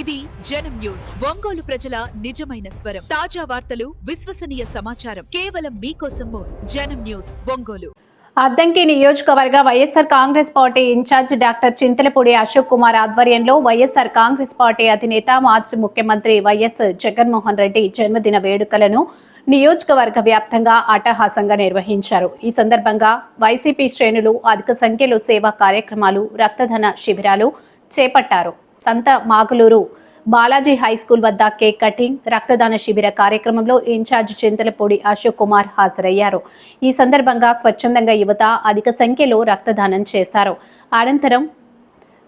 ఇది జనం న్యూస్. ఒంగోలు ప్రజల నిజమైన స్వరం. తాజా వార్తలు విశ్వసనీయ సమాచారం. కేవలం మీకోసం జనం న్యూస్ ఒంగోలు. అద్దంకి నియోజకవర్గ YSR Congress party incharge doctor Chintalapudi Ashok Kumar ఆధ్వర్యంలో వైఎస్ఆర్ కాంగ్రెస్ పార్టీ అధినేత మాజీ ముఖ్యమంత్రి వైఎస్ జగన్మోహన్ రెడ్డి జన్మదిన వేడుకలను నియోజకవర్గ వ్యాప్తంగా అట్టహాసంగా నిర్వహించారు. ఈ సందర్భంగా వైసీపీ శ్రేణులు అధిక సంఖ్యలో సేవా కార్యక్రమాలు రక్తదాన శిబిరాలు చేపట్టారు. సంత మాగులూరు బాలాజీ హై స్కూల్ వద్ద కేక్ కటింగ్ రక్తదాన శిబిర కార్యక్రమంలో ఇన్ఛార్జ్ చింతలపూడి అశోక్ కుమార్ హాజరయ్యారు. ఈ సందర్భంగా స్వచ్ఛందంగా యువత అధిక సంఖ్యలో రక్తదానం చేశారు. అనంతరం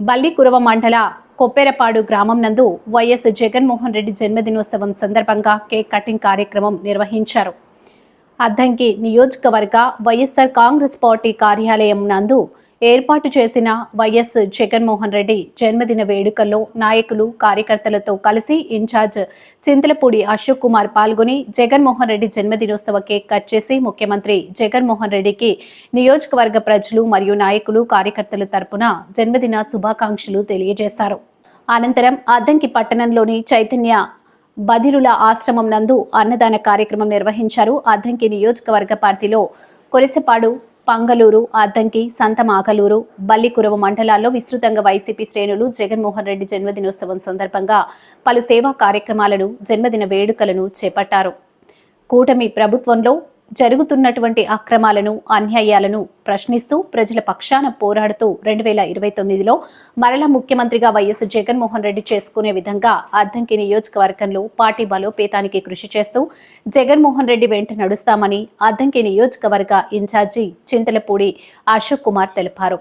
బల్లికురవ మండల కొప్పెరపాడు గ్రామం నందు వైఎస్ జగన్మోహన్ రెడ్డి జన్మదినోత్సవం సందర్భంగా కేక్ కటింగ్ కార్యక్రమం నిర్వహించారు. అద్దంకి నియోజకవర్గ వైఎస్ఆర్ కాంగ్రెస్ పార్టీ కార్యాలయం నందు ఏర్పాటు చేసిన వైఎస్ జగన్మోహన్ రెడ్డి జన్మదిన వేడుకల్లో నాయకులు కార్యకర్తలతో కలిసి ఇన్ఛార్జ్ చింతలపూడి అశోక్ కుమార్ పాల్గొని జగన్మోహన్ రెడ్డి జన్మదినోత్సవ కేక్ కట్ చేసి ముఖ్యమంత్రి జగన్మోహన్ రెడ్డికి నియోజకవర్గ ప్రజలు మరియు నాయకులు కార్యకర్తల తరపున జన్మదిన శుభాకాంక్షలు తెలియజేశారు. అనంతరం అద్దంకి పట్టణంలోని చైతన్య బదిరుల ఆశ్రమం నందు అన్నదాన కార్యక్రమం నిర్వహించారు. అద్దంకి నియోజకవర్గ పార్టీలో కొరిసపాడు పంగలూరు అద్దంకి సంతమాకలూరు బల్లికురవ మండలాల్లో విస్తృతంగా వైసీపీ శ్రేణులు జగన్మోహన్ రెడ్డి జన్మదినోత్సవం సందర్భంగా పలు సేవా కార్యక్రమాలను జన్మదిన వేడుకలను చేపట్టారు. కూటమి ప్రభుత్వంలో జరుగుతున్నటువంటి అక్రమాలను అన్యాయాలను ప్రశ్నిస్తూ ప్రజల పక్షాన పోరాడుతూ రెండు వేల ఇరవై తొమ్మిదిలో మరలా ముఖ్యమంత్రిగా వైఎస్ జగన్మోహన్ రెడ్డి చేసుకునే విధంగా అద్దంకి నియోజకవర్గంలో పార్టీ బలోపేతానికి కృషి చేస్తూ జగన్మోహన్ రెడ్డి వెంట నడుస్తామని అద్దంకి నియోజకవర్గ ఇన్ఛార్జి చింతలపూడి అశోక్ కుమార్ తెలిపారు.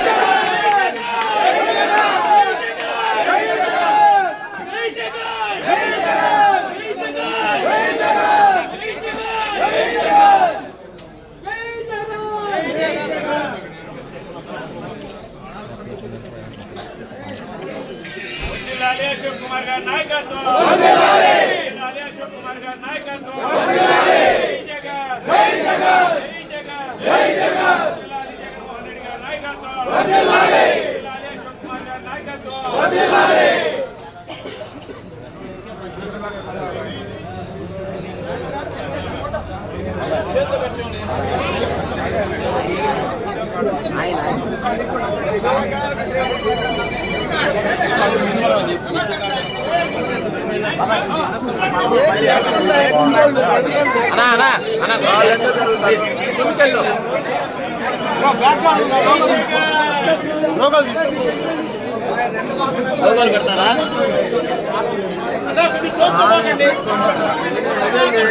ఆయన గారి నాయకత్వం జై జగన్ జై జగన్ జై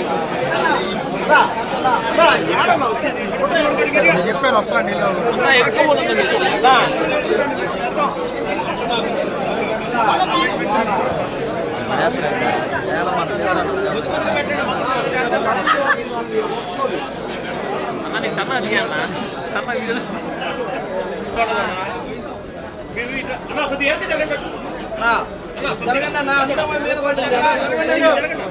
రెడ్డి గారి నాయకత్వం జిల్లాలే అశోక్ కుమార్ గారి నాయకత్వం వెనక్కి జరగమని చెప్పండి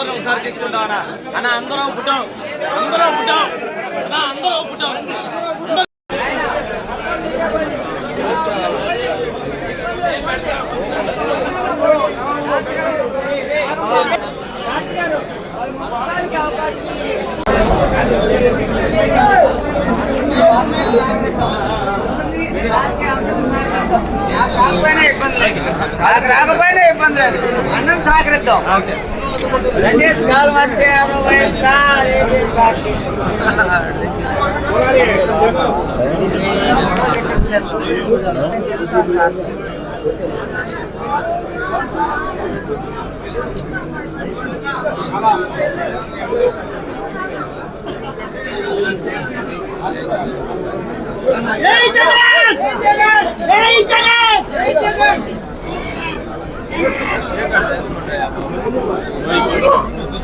అందరం ఒకసారి తీసుకుంటాం అన్న. అన్న అందరం పుట్టాం. అందరం పుట్టాం. అన్న అందరం పుట్టాం. వాళ్ళకి రాకపోయినా ఇబ్బంది లేదు. అన్నం సహకరిద్దాం. এই জাগান এই জাগান এই জাগান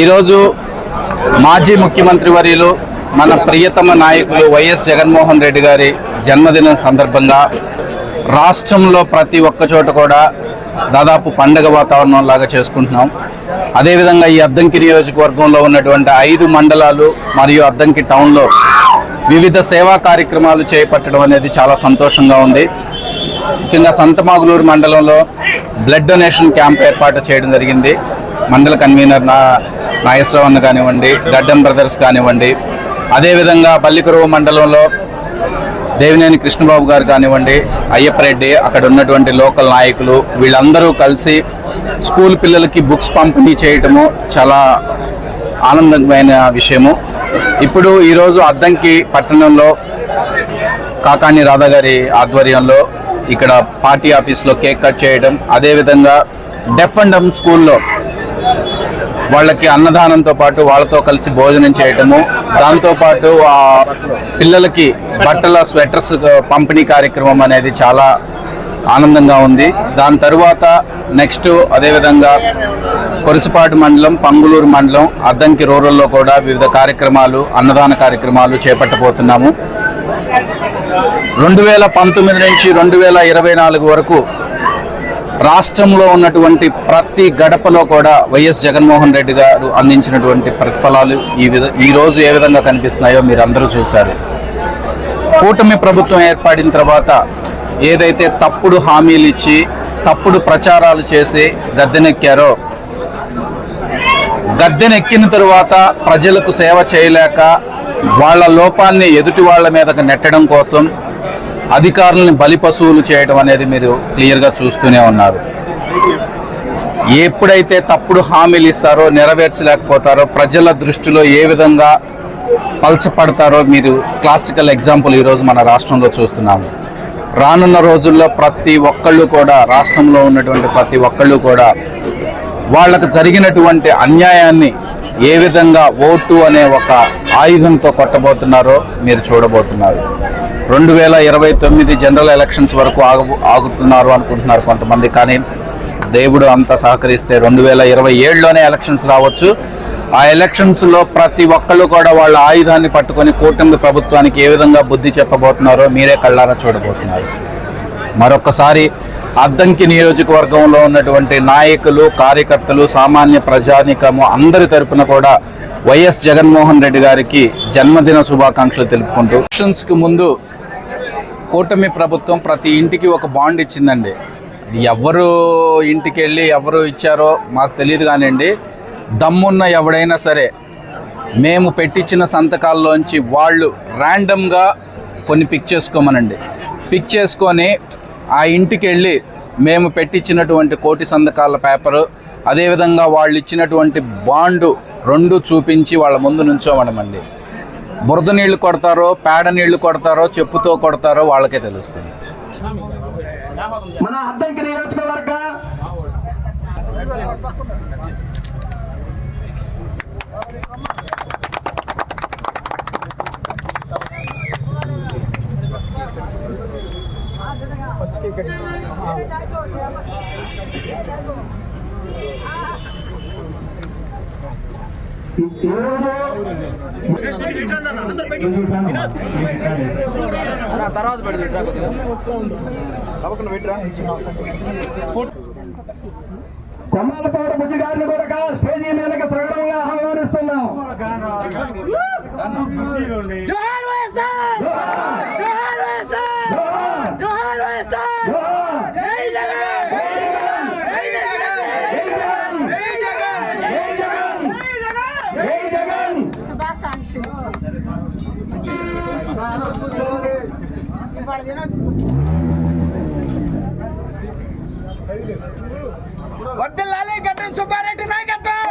ఈరోజు మాజీ ముఖ్యమంత్రి వర్యులు మన ప్రియతమ నాయకులు వైఎస్ జగన్మోహన్ రెడ్డి గారి జన్మదినం సందర్భంగా రాష్ట్రంలో ప్రతి ఒక్క చోట కూడా దాదాపు పండగ వాతావరణం లాగా చేసుకుంటున్నాం. అదేవిధంగా ఈ అద్దంకి నియోజకవర్గంలో ఉన్నటువంటి ఐదు మండలాలు మరియు అద్దంకి టౌన్లో వివిధ సేవా కార్యక్రమాలు చేపట్టడం అనేది చాలా సంతోషంగా ఉంది. ముఖ్యంగా సంతమాగులూరు మండలంలో బ్లడ్ డొనేషన్ క్యాంప్ ఏర్పాటు చేయడం జరిగింది. మండల కన్వీనర్ నా నాగేశ్వరవన్న కానివ్వండి గడ్డం బ్రదర్స్ కానివ్వండి అదేవిధంగా పల్లికరువు మండలంలో దేవినేని కృష్ణబాబు గారు కానివ్వండి అయ్యప్పరెడ్డి అక్కడ ఉన్నటువంటి లోకల్ నాయకులు వీళ్ళందరూ కలిసి స్కూల్ పిల్లలకి బుక్స్ పంపిణీ చేయటము చాలా ఆనందమైన విషయము. ఇప్పుడు ఈరోజు అద్దంకి పట్టణంలో కాకాని రాధా గారి ఆధ్వర్యంలో ఇక్కడ పార్టీ ఆఫీస్లో కేక్ కట్ చేయడం అదేవిధంగా డెఫ్ అండ్ డమ్ స్కూల్లో వాళ్ళకి అన్నదానంతో పాటు వాళ్ళతో కలిసి భోజనం చేయటము దాంతోపాటు ఆ పిల్లలకి బట్టల స్వెటర్స్ పంపిణీ కార్యక్రమం అనేది చాలా ఆనందంగా ఉంది. దాని తరువాత నెక్స్ట్ అదేవిధంగా కొరిసిపాటు మండలం పంగులూరు మండలం అద్దంకి రూరల్లో కూడా వివిధ కార్యక్రమాలు అన్నదాన కార్యక్రమాలు చేపట్టబోతున్నాము. రెండు వేల పంతొమ్మిది నుంచి రెండు వేల ఇరవై నాలుగు వరకు రాష్ట్రంలో ఉన్నటువంటి ప్రతి గడపలో కూడా వైఎస్ జగన్మోహన్ రెడ్డి గారు అందించినటువంటి ప్రతిఫలాలు ఈ విధ ఈరోజు ఏ విధంగా కనిపిస్తున్నాయో మీరు అందరూ చూశారు. కూటమి ప్రభుత్వం ఏర్పడిన తర్వాత ఏదైతే తప్పుడు హామీలు ఇచ్చి తప్పుడు ప్రచారాలు చేసి గద్దెనెక్కారో గద్దెనెక్కిన తరువాత ప్రజలకు సేవ చేయలేక వాళ్ళ లోపాన్ని ఎదుటి వాళ్ళ మీదకు నెట్టడం కోసం అధికారులను బలిపశువులు చేయడం అనేది మీరు క్లియర్గా చూస్తూనే ఉన్నారు. ఎప్పుడైతే తప్పుడు హామీలు ఇస్తారో నెరవేర్చలేకపోతారో ప్రజల దృష్టిలో ఏ విధంగా పలచపడతారో మీరు క్లాసికల్ ఎగ్జాంపుల్ ఈరోజు మన రాష్ట్రంలో చూస్తున్నాము. రానున్న రోజుల్లో ప్రతి ఒక్కళ్ళు కూడా రాష్ట్రంలో ఉన్నటువంటి ప్రతి ఒక్కళ్ళు కూడా వాళ్ళకు జరిగినటువంటి అన్యాయాన్ని ఏ విధంగా ఓటు అనే ఒక ఆయుధంతో కొట్టబోతున్నారో మీరు చూడబోతున్నారు. రెండు వేల ఇరవై తొమ్మిది జనరల్ ఎలక్షన్స్ వరకు ఆగు ఆగుతున్నారు అనుకుంటున్నారు కొంతమంది కానీ దేవుడు అంతా సహకరిస్తే రెండు వేల ఇరవై ఏడులోనే ఎలక్షన్స్ రావచ్చు. ఆ ఎలక్షన్స్లో ప్రతి ఒక్కళ్ళు కూడా వాళ్ళ ఆయుధాన్ని పట్టుకొని కూటమి ప్రభుత్వానికి ఏ విధంగా బుద్ధి చెప్పబోతున్నారో మీరే కళ్ళారా చూడబోతున్నారు. మరొకసారి అద్దంకి నియోజకవర్గంలో ఉన్నటువంటి నాయకులు కార్యకర్తలు సామాన్య ప్రజానికము అందరి తరపున కూడా వైఎస్ జగన్మోహన్ రెడ్డి గారికి జన్మదిన శుభాకాంక్షలు తెలుపుకుంటూ. ఎలక్షన్స్కి ముందు కూటమి ప్రభుత్వం ప్రతి ఇంటికి ఒక బాండ్ ఇచ్చిందండి. ఎవరు ఇంటికి వెళ్ళి ఎవరు ఇచ్చారో మాకు తెలియదు కానివ్వండి. దమ్మున్న ఎవడైనా సరే మేము పెట్టించిన సంతకాల్లోంచి వాళ్ళు ర్యాండమ్గా కొన్ని పిక్ చేసుకోమనండి. పిక్ చేసుకొని ఆ ఇంటికి వెళ్ళి మేము పెట్టించినటువంటి కోటి సంతకాల పేపరు అదేవిధంగా వాళ్ళు ఇచ్చినటువంటి బాండు రెండు చూపించి వాళ్ళ ముందు నుంచోమనమండి. బురద నీళ్లు కొడతారో పేడ నీళ్లు కొడతారో చెప్పుతో కొడతారో వాళ్ళకే తెలుస్తుంది మన అద్దంకి నియోజకవర్గ తర్వాత పెడదు కొద్దిగా కొమ్మలపాడు గారిని కూడా స్టేజీ మీదకి సగరంగా ఆహ్వానిస్తున్నాం. వర్ధిల్లాలి గడ్డం సుబ్బారెడ్డి నాయకత్వం.